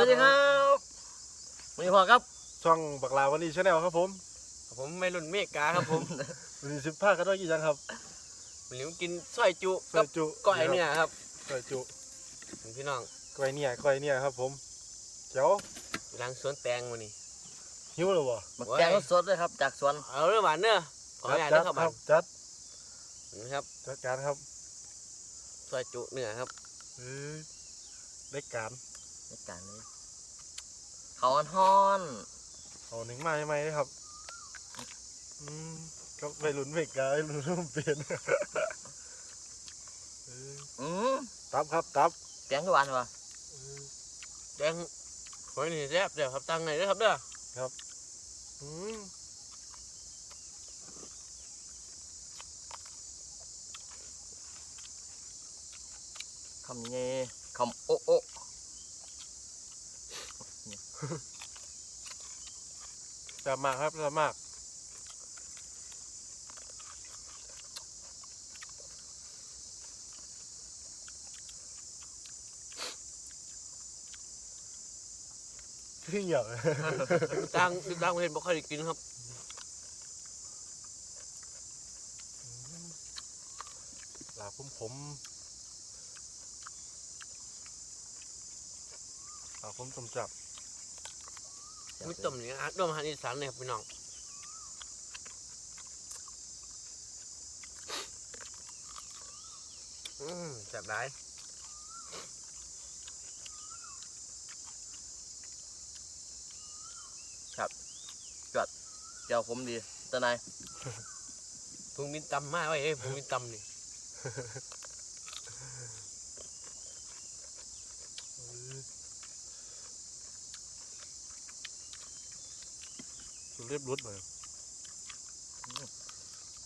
สวัสดีครับวันนี้พอครับ ช่องบักลาวันนี้ชาแนลครับผม ผมไม่รุ่นเมกาครับผมวันนี้สิบผ้ากันด้วยกี่จังครับวันนี้ผมกินสร้อยจุซกัอบยจุก้อยเนี่ยครับซอยจุพี่น้องก้อยเนี่ยก้อยเนี่ยครับ ผมเจ้าหลังสวนแตงวันนี้หิวหรือวะมาแกงสดๆเลยครับ จากสวนเอาเรื่องหวานเนอะขออนุญาตจันะดครับครับจัดนะครับจัดการครับสร้อยจุเนื้อครับเอ้ยได้การ ในการนี้เขาวฮ้อนเอาหนึ่งมาใหม่ๆเลยครับ อืมก็ไปลุ้นเมกาไปลุ้นร่มเปลี่ยนเอ้ยๆอืมตับครับตับแกงทุกวันวะเอ้ยแดงหอยนี่แซ่บเดี๋ยวครับตั้งไหนเด้อครับเด้ออืมคำนี้คำโอะโอะ จับมากครับจับมากขึ้นเหยอะตั้งตั้งเห็นบ่ค่อยได้กินครับ ลาผมผมลาผมต้มจับ มีต้มนี่อาหารร่วมอาหารอีสานเนี่ยครับพี่น้องอืมแซ่บหลายเจียวผมดีตะนายพุงบินตำมากไว้เอ้ยพุงบินตำนี่ เรียบรุดเลย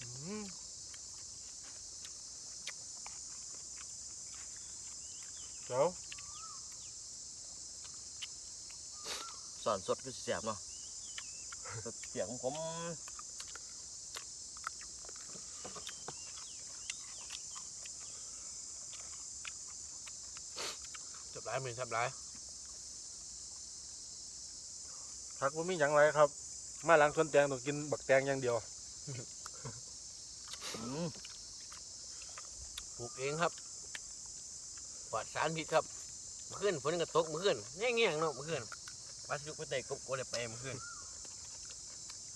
อืมเจ้าสอนสดคือเสียบเนาะเสียงผมแซ่บหลายเหมือนแซ่บหลายพักว่ามีอย่างไรครับ มาล้างสวนแตงต้องกินบักแตงอย่างเดียวอืมปลูกเองครับปลอดสารพิษครับเมื่อคืนฝนก็ตกเมื่อคืนแง่งๆเนาะเมื่อคืนปลาสุกไปเตะกบโกเลยไปเมื่อคืน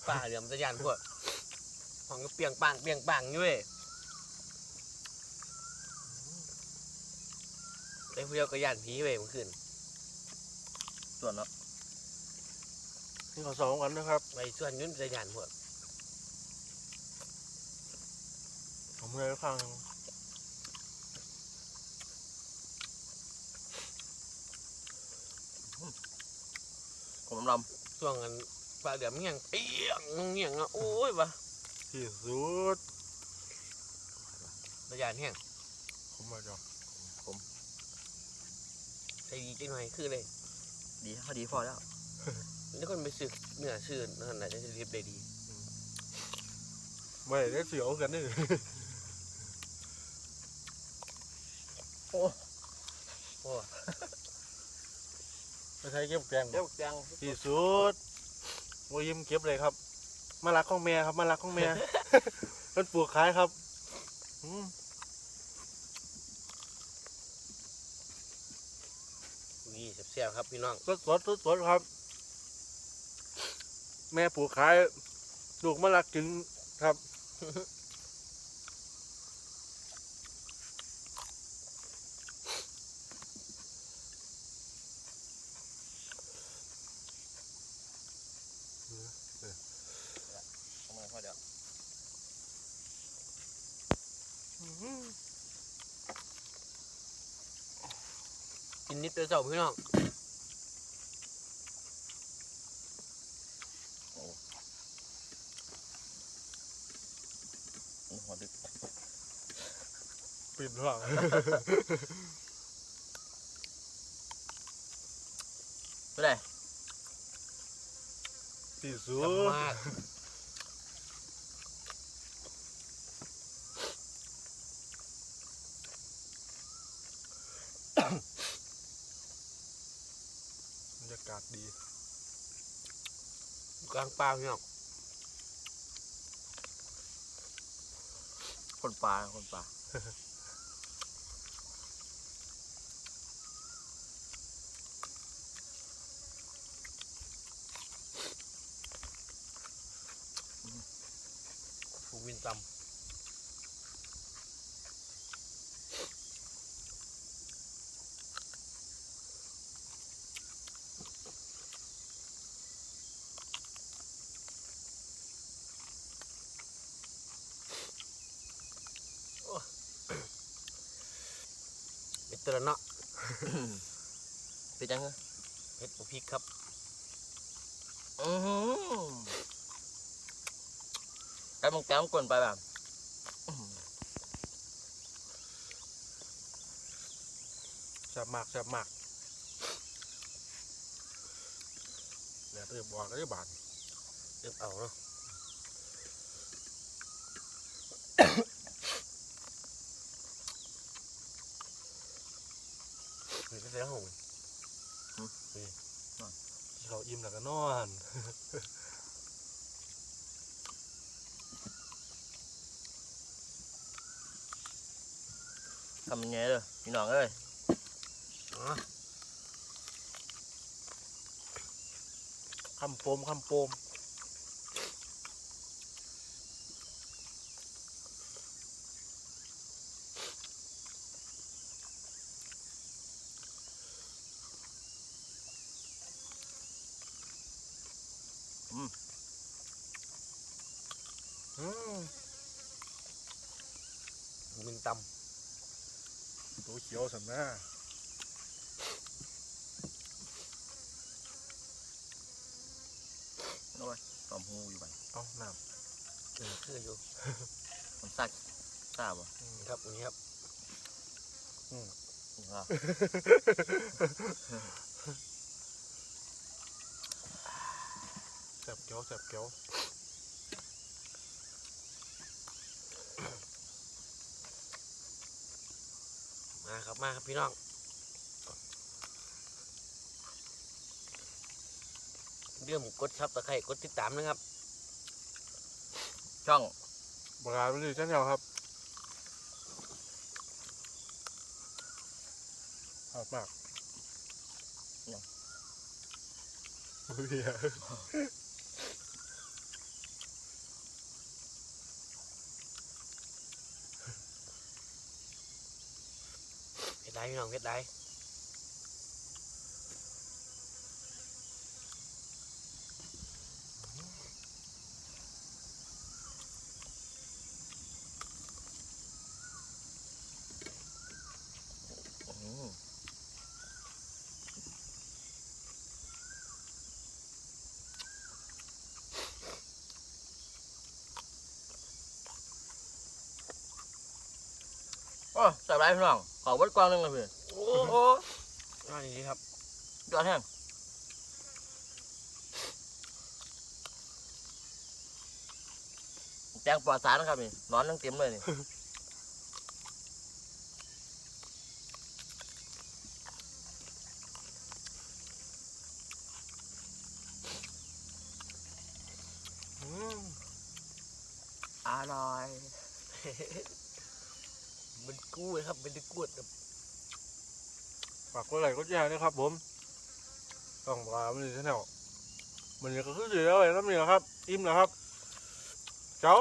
ป่าเหลือมตะยานพวกห้องก็เปียงปังเปียงปังอยู่เว้ยไอ้พวกเดียวก็ยานผีเว้ยเมื่อคืนส่วนเนาะ นี่ขอสองกันนะครับไปส่วนยุ่นตะยานพวกผมเลยข้างหนึ่งผมลช่วงนั้นปลาเหลือมเงี้ยงเปียงเงี้ยงอะโอ้ยวะที่สุดตะยานแห้งผมมาจอใส่ดีจังหน่อยคือเลยำดีพอดีพอแล้ว นี่คนไปซื้อเนื้อซื้อนั่นแหละจะเรียบได้ดีไม่ได้เสียวกันนี่โอ้ไม่ใช่เก็บแกงเดี๋ยวแกงที่สุดโมยิ้มเก็บเลยครับ มารักของแม่ครับ มารักของแม่เป็นปลูกขายครับอืมนี่เสียบๆครับพี่น้องสดสดสดสดครับ แม่ปลูกขายลูกมารักกินครับ เอามาพอเดี๋ยวกินนิดเดียวเจ้าพี่น้อง นี่หัวดึก ปิดห่างไม่ได้ที่สุจับดมากรรยากาศดีอยู่กลางป่าพี่น้องคนปลาคนปลา เป็นตระเนาะเป็นยังไงเห็ดปูพริกครับอือหือแก้มงแก้มกวนไปแบบอื้อหือแซ่บมากแซ่บมากแดดเอ้ยบอกได้บาทเริ่มเอาเนาะ หรือจะเสียหงเขาอิ่มแล้วก็นอนทำยังไงเลยพี่น้องเอ้ยอ๋อคำโปมคำโปม มมึงตตัวเขียวสันหน้าโอ้ยตอมหูอยู่บ้านเอาน้ำเออคืออยู่มันซักทราบป่ะำครับวันนี้ครับนี่ครับแซ่บเกียวแซ่บเกียว มาครับมาครับพี่น้องเรื่องกดซับตะไคร่กดติดตามนะครับ ช่องบรานไม่ดีเช่นเดียวครับชอบมากเบียร์ เฮ็ดได้พี่น้องเฮ็ดได้ โอ้ใส่ไรพี่น้องขอวัดกว้างหนึงเลยพี่โอ้โอ้น่าดีครับยอดแห้งแจงปลอดสารนะครับนี่นอนทั้งเต็มเลยนี่อืมอร่อย มันกู้เลยครับมันได้กวดครับฝากกดไลค์กดแชร์ด้วยครับ ผมต้องปลาไม่ดีเช่นเดียวมันนี้ก็คือเสียแล้วมีน้ำเหนียวครับ อิ่มแล้วครับ เจ้า